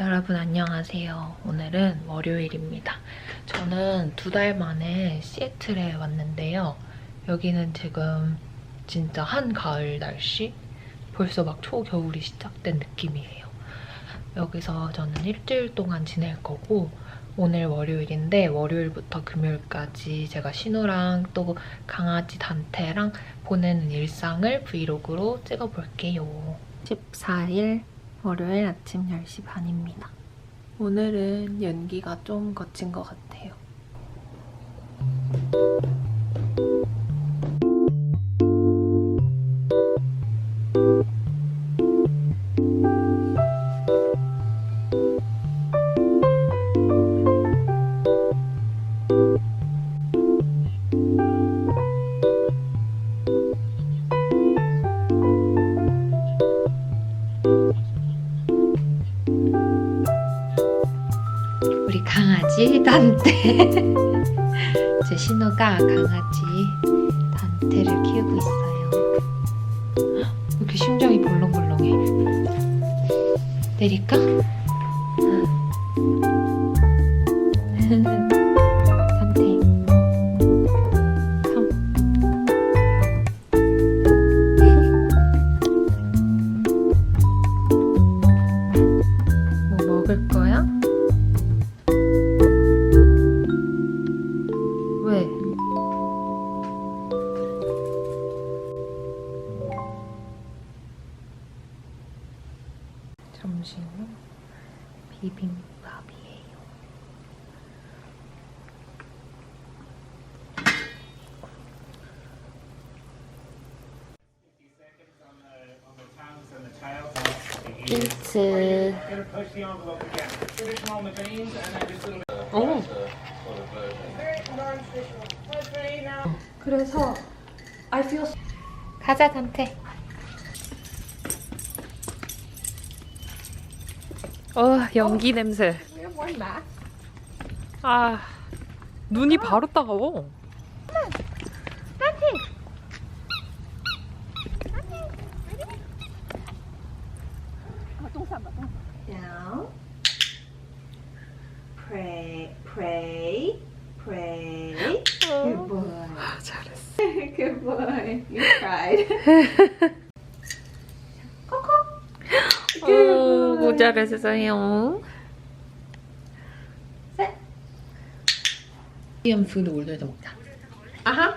여러분 안녕하세요. 오늘은 월요일입니다. 저는 두 달 만에 시애틀에 왔는데요. 여기는 지금 진짜 한가을 날씨? 벌써 막 초겨울이 시작된 느낌이에요. 여기서 저는 일주일 동안 지낼 거고 오늘 월요일인데 월요일부터 금요일까지 제가 신우랑 또 강아지 단테랑 보내는 일상을 브이로그로 찍어볼게요. 14일 월요일 아침 10시 반입니다. 오늘은 연기가 좀 거친 것 같아요. 제 신우가 강아지 단테를 키우고 있어요. 어 연기 냄새. 아 눈이 바로 따가워. down. Pray, pray, pray. Good boy. 잘했어. Good boy. You cried. Coco. 잘했어요. Sit. 이엄 푸드 올려서 먹자. Huh.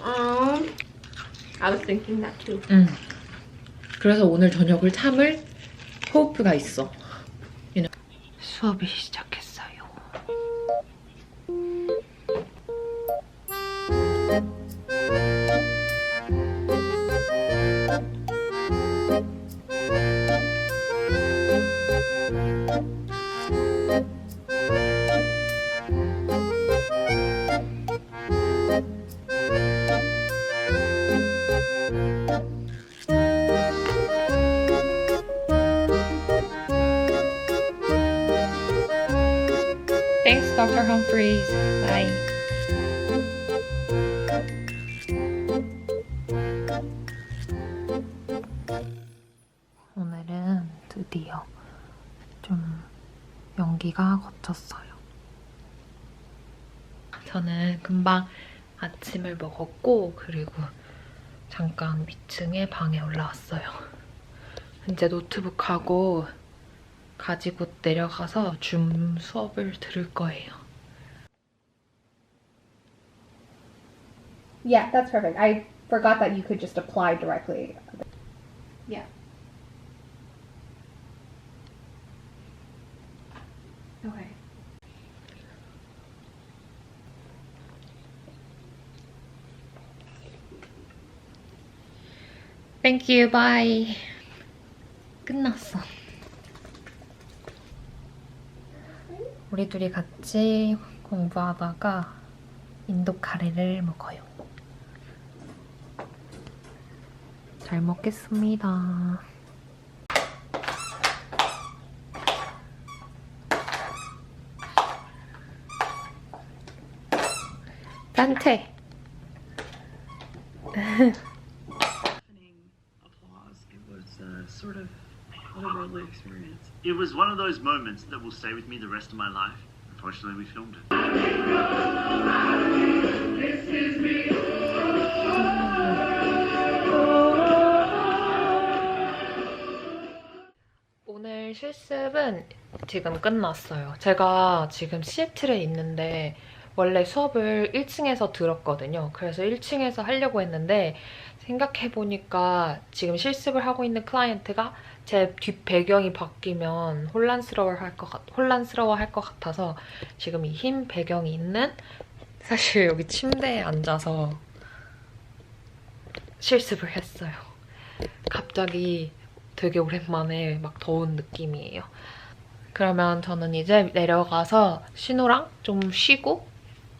Um, I was thinking that too. 응. 그래서 오늘 저녁을 참을 호프가 있어. 얘는 수업이 시작했어요. Dr. Humphreys. Bye. 오늘은 드디어 좀 연기가 거쳤어요. 저는 금방 아침을 먹었고 그리고 잠깐 위층에 방에 올라왔어요. 이제 노트북하고 가지고 내려가서 줌 수업을 들을 거예요. Yeah, that's perfect. I forgot that you could just apply directly. Yeah. Okay. Thank you. Bye. 끝났어. 우리 둘이 같이 공부하다가 인도 카레를 먹어요. 잘 먹겠습니다. 단테. uh. It was one of those moments that will stay with me the rest of my life. Unfortunately, we filmed it. 오늘 실습은 지금 끝났어요. 제가 지금 시애틀에 있는데 원래 수업을 1층에서 들었거든요. 그래서 1층에서 하려고 했는데 생각해보니까 지금 실습을 하고 있는 클라이언트가 제 뒷 배경이 바뀌면 혼란스러워 할 것 같, 혼란스러워 할 것 같아서 지금 이 흰 배경이 있는 사실 여기 침대에 앉아서 실습을 했어요. 갑자기 되게 오랜만에 막 더운 느낌이에요. 그러면 저는 이제 내려가서 신호랑 좀 쉬고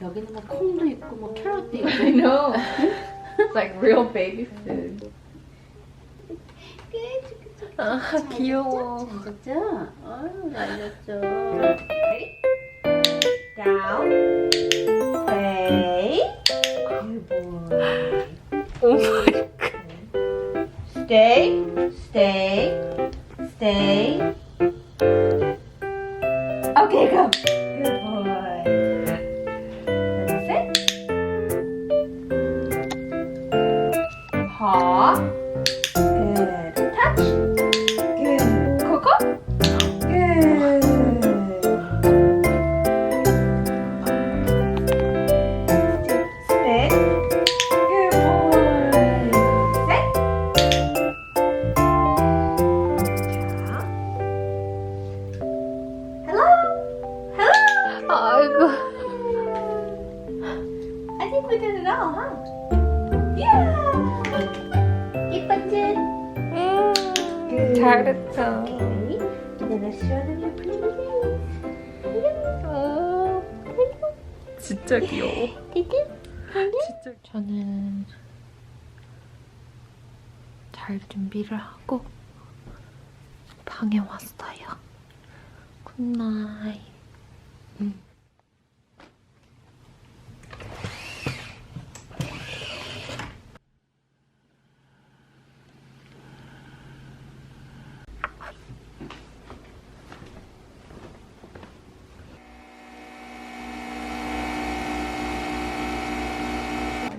여기는 뭐 콩도 있고 뭐 캐럿도 있고. I know. it's like real baby food. 아, 귀여워. 진짜? 아유, 날렸죠. 진짜 귀여워. 진짜. 저는 잘 준비를 하고 방에 왔어요. 굿나잇.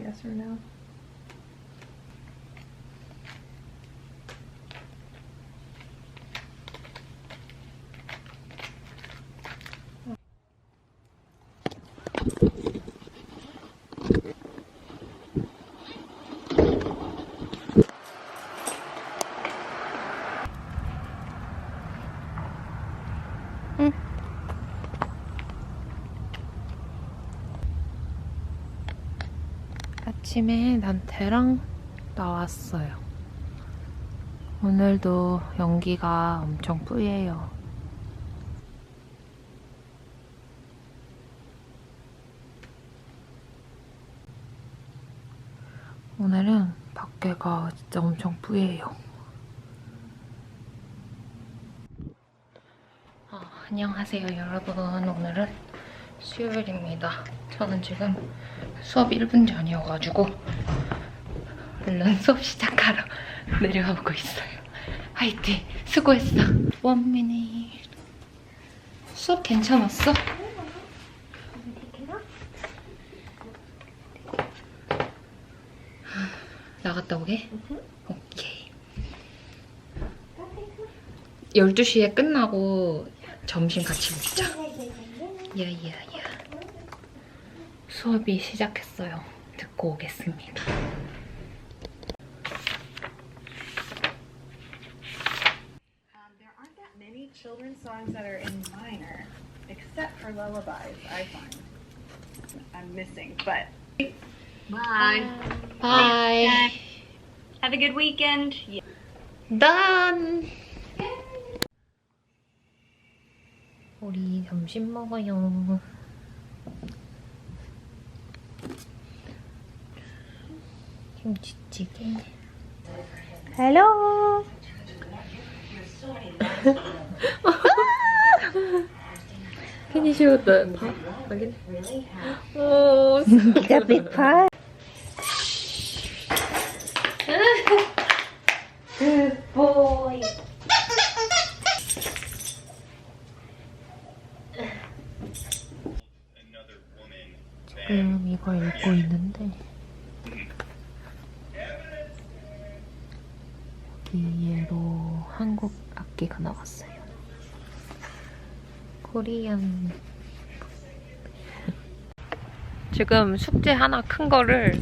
Yes or no? 아침에 난태랑 나왔어요. 오늘도 연기가 엄청 뿌예요. 오늘은 밖에가 진짜 엄청 뿌예요. 아, 안녕하세요 여러분. 오늘은 수요일입니다. 저는 지금 수업 1분 전이어가지고 얼른 수업 시작하러 내려가고 있어요. 화이팅! 수고했어. 원 미닛. 수업 괜찮았어? 갔다 오게? 오케이. 12시에 끝나고 점심 같이 먹자. 야야야. 수업이 시작했어요. 듣고 오겠습니다. Um. Bye. 바이. Have a good weekend. 난. 우리 점심 먹어요. 김치찌개. 헬로. With the pop again. Oh, the big pie. 지금 이걸 읽고 있는데 여기에로 한국 악기가 나왔어요. 코리안 지금 숙제 하나 큰 거를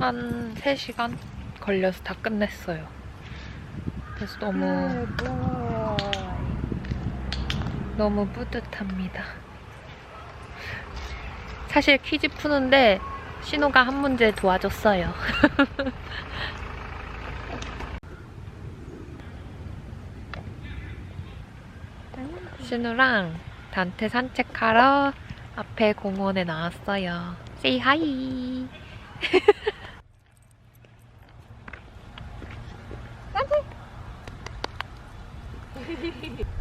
한 3시간 걸려서 다 끝냈어요. 그래서 너무 너무 뿌듯합니다. 사실 퀴즈 푸는데 신우가 한 문제 도와줬어요. 신우랑 단테 산책하러 앞에 공원에 나왔어요. Say hi.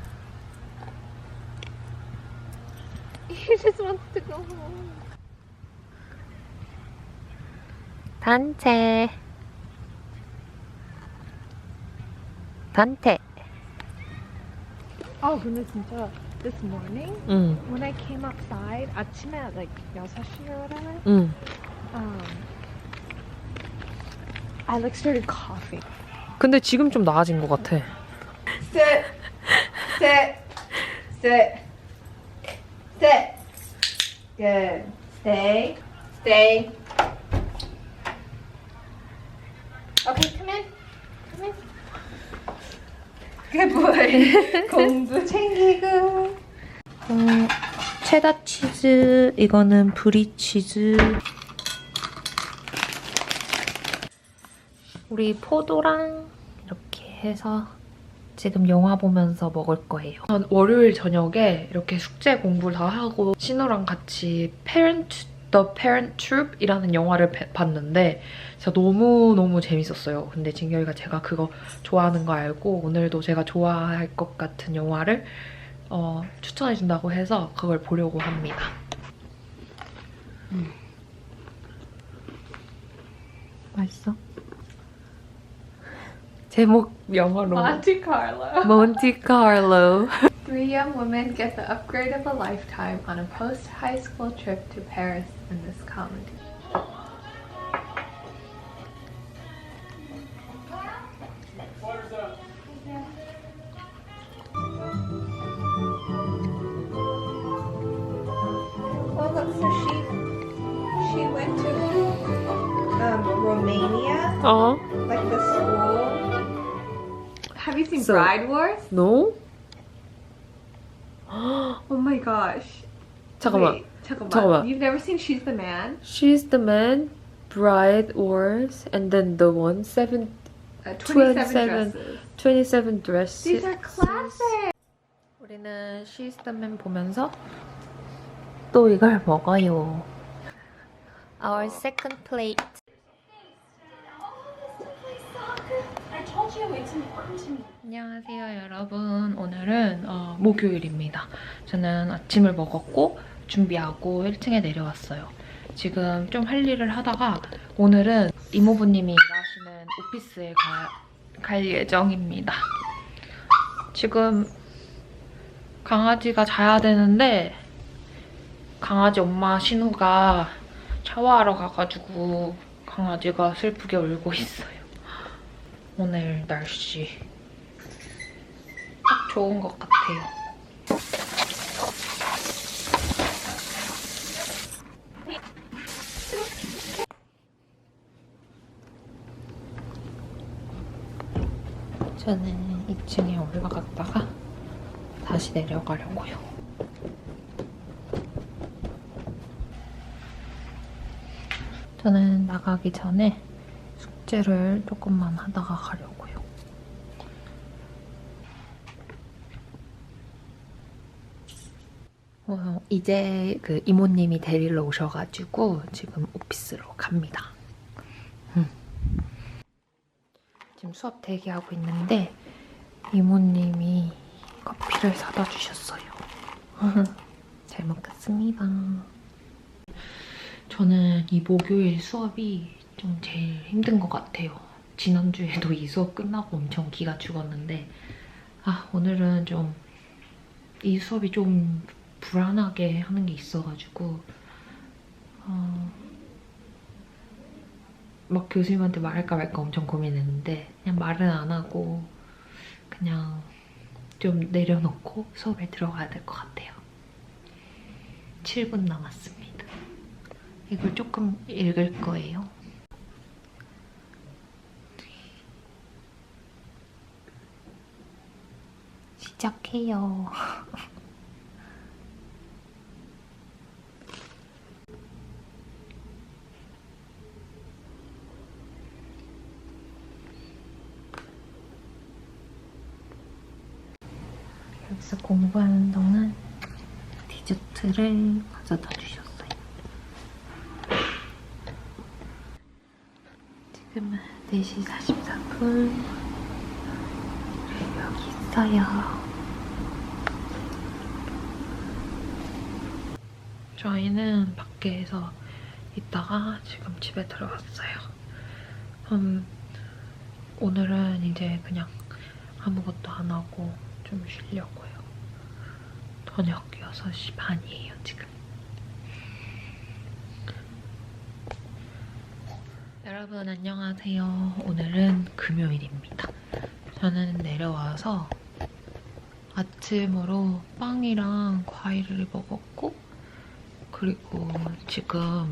Go home. 단체. 단테. 아 근데 진짜 this morning 응, when I came outside 아침에 like 6시 or whatever 응. um I like started coughing 근데 지금 좀 나아진 것 같아. Sit. Sit. Sit. Sit. Good. Stay. Stay. Okay, come in. Come in. Good boy. 공부 챙기고. 어, 체다 치즈, 이거는 브리 치즈. 우리 포도랑 이렇게 해서 지금 영화 보면서 먹을 거예요. 월요일 저녁에 이렇게 숙제 공부를 다 하고 신우랑 같이 Parent The Parent Troop이라는 영화를 배- 봤는데 진짜 너무너무 재밌었어요. 근데 진경이가 제가 그거 좋아하는 거 알고 오늘도 제가 좋아할 것 같은 영화를 어, 추천해준다고 해서 그걸 보려고 합니다. 음. 맛있어? 제목 영어로 Monte Carlo. 몬티 카를로 Three young women get the upgrade of a lifetime on a post-high school trip to Paris in this comedy. Have you seen So- Bride Wars? No? Oh my gosh. 잠깐만 Wait, 잠깐만. 잠깐만. You've never seen She's the Man? She's the man, Bride Wars, and then the one, seven, Uh, 27, 27. dresses. 27 dresses. These are classic. 우리는 She's the Man 보면서 또 이걸 먹어요. Our second plate. 안녕하세요 여러분. 오늘은 어, 목요일입니다. 저는 아침을 먹었고 준비하고 1층에 내려왔어요. 지금 좀 할 일을 하다가 오늘은 이모부님이 일하시는 오피스에 가, 갈 예정입니다. 지금 강아지가 자야 되는데 강아지 엄마 신우가 샤워하러 가가지고 강아지가 슬프게 울고 있어요. 오늘 날씨. 딱 좋은 것 같아요. 저는 2층에 올라갔다가 다시 내려가려고요. 저는 나가기 전에 숙제를 조금만 하다가 가려고요. 어, 이제 그 이모님이 데리러 오셔가지고 지금 오피스로 갑니다. 음. 지금 수업 대기하고 있는데 이모님이 커피를 사다 주셨어요. 잘 먹겠습니다. 저는 이 목요일 수업이 좀 제일 힘든 것 같아요. 지난주에도 이 수업 끝나고 엄청 기가 죽었는데 아 오늘은 좀 이 수업이 좀 불안하게 하는 게 있어가지고 어, 막 교수님한테 말할까 말까 엄청 고민했는데 그냥 말은 안 하고 그냥 좀 내려놓고 수업에 들어가야 될 것 같아요. 7분 남았습니다. 이걸 조금 읽을 거예요. 시작해요. 여기서 공부하는 동안 디저트를 가져다 주셨어요. 지금은 4시 44분. 여기 있어요. 저희는 밖에서 있다가 지금 집에 들어왔어요. 음, 오늘은 이제 그냥 아무것도 안 하고 좀 쉬려고요. 저녁 6시 반이에요, 지금. 여러분 안녕하세요. 오늘은 금요일입니다. 저는 내려와서 아침으로 빵이랑 과일을 먹었고 그리고 지금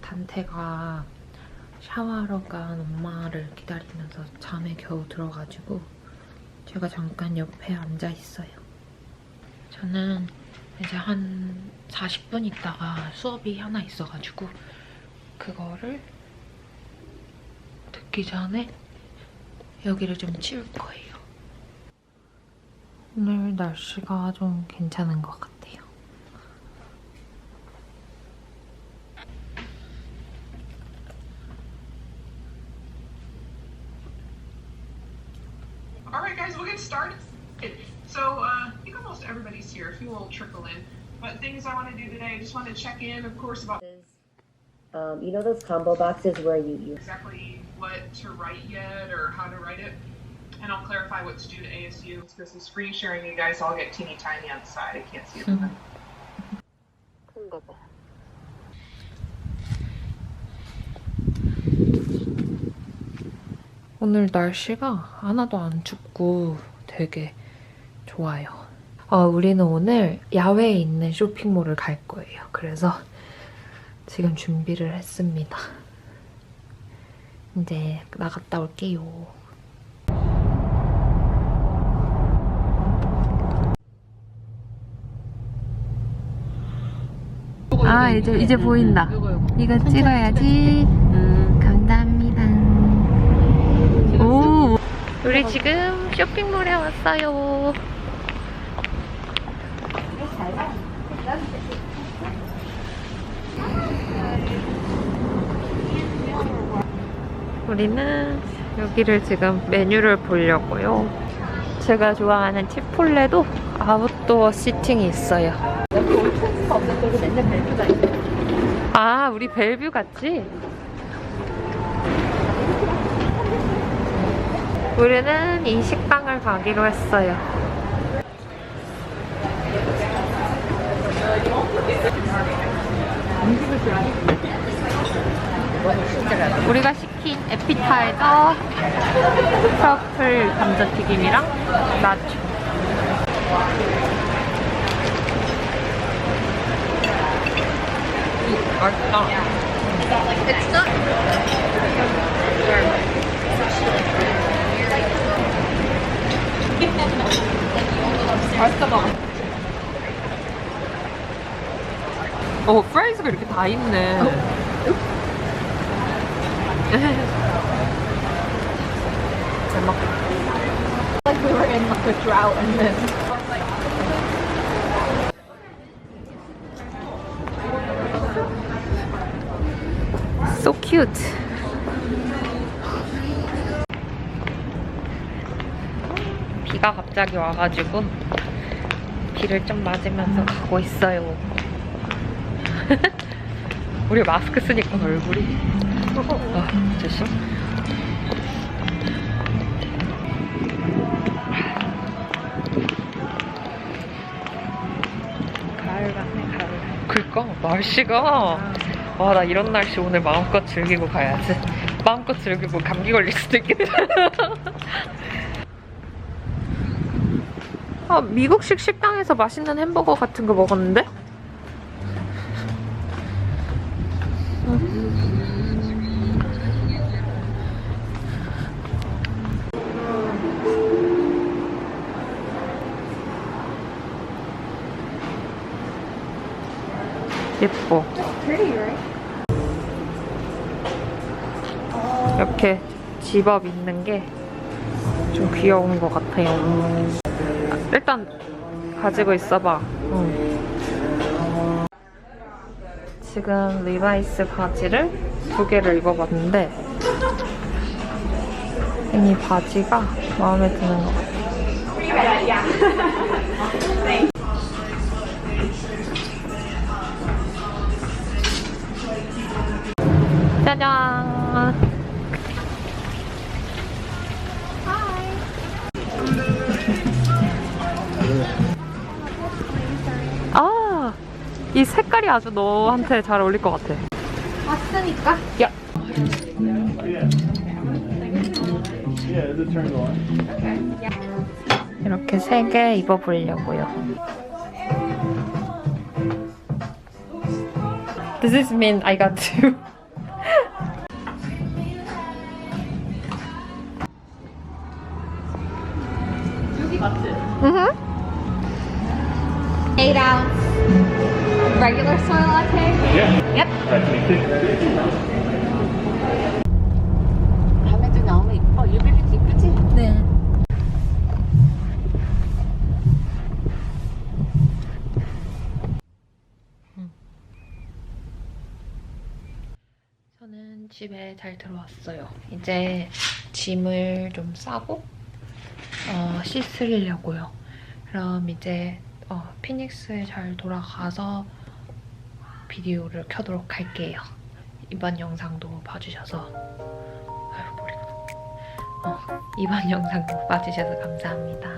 단태가 샤워하러 간 엄마를 기다리면서 잠에 겨우 들어가지고 제가 잠깐 옆에 앉아 있어요. 저는 이제 한 40분 있다가 수업이 하나 있어가지고 그거를 듣기 전에 여기를 좀 치울 거예요. 오늘 날씨가 좀 괜찮은 것 같아요. trickle in. But things I want to do today, I just want to check in, of course, about Um, you know those combo boxes where you, you exactly what to write yet or how to write it. And I'll clarify what's due to ASU. Because the screen sharing, you guys all get teeny tiny on the side. I can't see it. 오늘 날씨가 하나도 안 춥고 되게 좋아요. 어, 우리는 오늘 야외에 있는 쇼핑몰을 갈 거예요. 그래서 지금 준비를 했습니다. 이제 나갔다 올게요. 아 이제 이제 보인다. 이거 찍어야지. 감사합니다. 오, 우리 지금 쇼핑몰에 왔어요. 우리는 여기를 지금 메뉴를 보려고요. 제가 좋아하는 치폴레도 아웃도어 시팅이 있어요. 아, 우리 벨뷰 같지? 우리는 이 식당을 가기로 했어요. 우리가 시킨 에피타이저 트러플 감자튀김이랑 나초. 음, 맛있다. It's not. 어, 프라이즈가 이렇게 다 있네. 잘 먹. Like we were in like a drought and then. So cute. 비가 갑자기 와가지고 비를 좀 맞으면서 가고 있어요. 우리 마스크 쓰니까 얼굴이. 아, 조심. 가을 같네, 가을. 그니까, 날씨가. 와, 나 이런 날씨 오늘 마음껏 즐기고 가야지. 마음껏 즐기고 감기 걸릴 수도 있겠다. 아, 미국식 식당에서 맛있는 햄버거 같은 거 먹었는데? 예뻐. 이렇게 집업 있는 게 좀 귀여운 것 같아요. 일단 가지고 있어봐. 응. 지금 리바이스 바지를 두 개를 입어봤는데 이 바지가 마음에 드는 것 같아. 짜잔! 아, 이 색깔이 아주 너한테 잘 어울릴 것 같아. 왔으니까. 야. 이렇게 세 개 입어보려고요. Does this mean I got two? Eight ounce regular soy latte. 다음에도 나오면 이뻐. 유비비티 이쁘지? 네. 저는 집에 잘 들어왔어요. 이제 짐을 좀 싸고 어, 씻으려고요. 그럼 이제 어, 피닉스에 잘 돌아가서 비디오를 켜도록 할게요. 이번 영상도 봐주셔서 아유 머리가 어, 이번 영상도 봐주셔서 감사합니다.